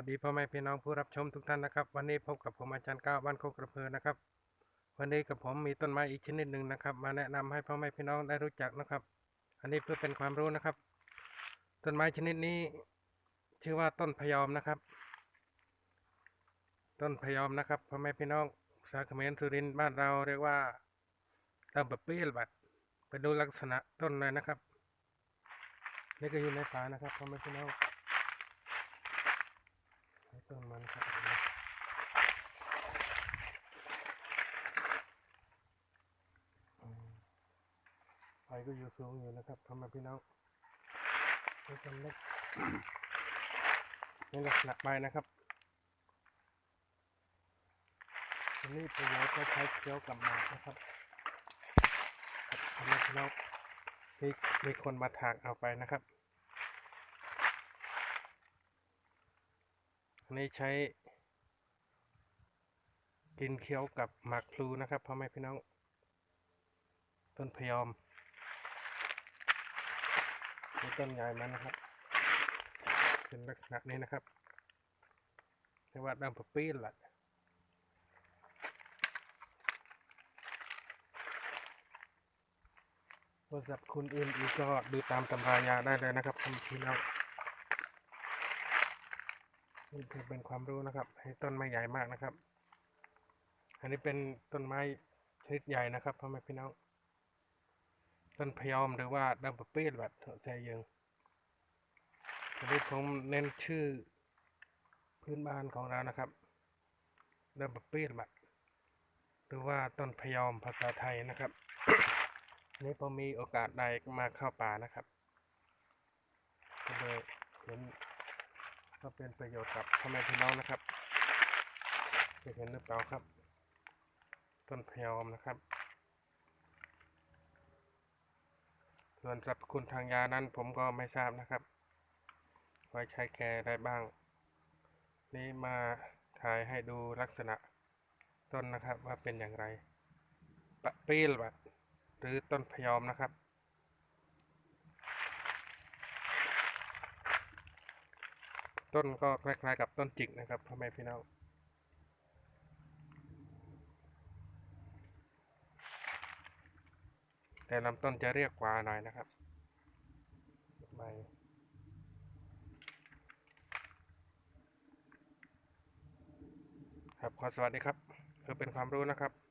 วัสดีพ่อแม่พี่น้องผู้รับชมทุกท่านนะครับ วันนี้พบกับผมอาจารย์ก้าวบ้านโคกกระเพอนะครับ วันนี้กับผมมีต้นไม้อีกชนิดหนึ่งนะครับ มาแนะนำให้พ่อแม่พี่น้องได้รู้จักนะครับ อันนี้เพื่อเป็นความรู้นะครับ ต้นไม้ชนิดนี้ ชื่อว่าต้นพยอมนะครับ ต้นพยอมนะครับพ่อแม่พี่น้องภาษาเขมรสุรินทร์บ้านเราเรียกว่าต้นบะเปี้ยบัดไปดูลักษณะต้นเลยนะครับ นี่ก็อยู่ในป่านะครับพ่อแม่พี่น้อง ให้ต้นมันครับไฟก็อยู่สูงอยู่นะครับพ่อแม่พี่น้องนี่ต้นเล็กนี่ลักษณะใบนะครับอันนี้ประโยชน์ก็ใช้เคี้ยวกลับมานะครับครับพ่อแม่พี่น้องมีมีคนมาถากเอาไปนะครับ อันนี้ใช้ กินเคี้ยวกับหมากพลูนะครับพ่อแม่พี่น้อง ต้นพยอมนี่ต้นใหญ่มันนะครับ เป็นลักษณะนี้นะครับเรียกว่าดำปะปี้แหละโทรศัพท์คุณอื่นอีกก็ดูตามตำรายาได้เลยนะครับคุณพี่น้อง นี่คือเป็นความรู้นะครับ ให้ต้นไม้ใหญ่มากนะครับ อันนี้เป็นต้นไม้ชนิดใหญ่นะครับพ่อแม่พี่น้อง ต้นพยอมหรือว่าดำปะปี้แหละใจเยิงวันนี้ผมเน้นชื่อพื้นบ้านของเรานะครับเดิมปะปี้บัดหรือว่าต้นพยอมภาษาไทยนะครับนี้ผมมีโอกาสได้มาเข้าป่านะครับก็เลยเห็น ก็เป็นประโยชน์กับพ่อแม่พี่น้องนะครับจะเห็นหรือเปล่าครับ ต้นพยอมนะครับ ส่วนสรรพคุณทางยานั้นผมก็ไม่ทราบนะครับ ไว้ใช้แก่ได้บ้าง นี่มาถ่ายให้ดูลักษณะต้นนะครับว่าเป็นอย่างไรปะปีลบัดหรือต้นพยอมนะครับ ต้นก็คล้ายๆกับต้นจิกนะครับพ่อแม่พี่น้องแต่ลำต้นจะเรียกกว่าหน่อยนะครับใบครับขอสวัสดีครับเพื่อเป็นความรู้นะครับ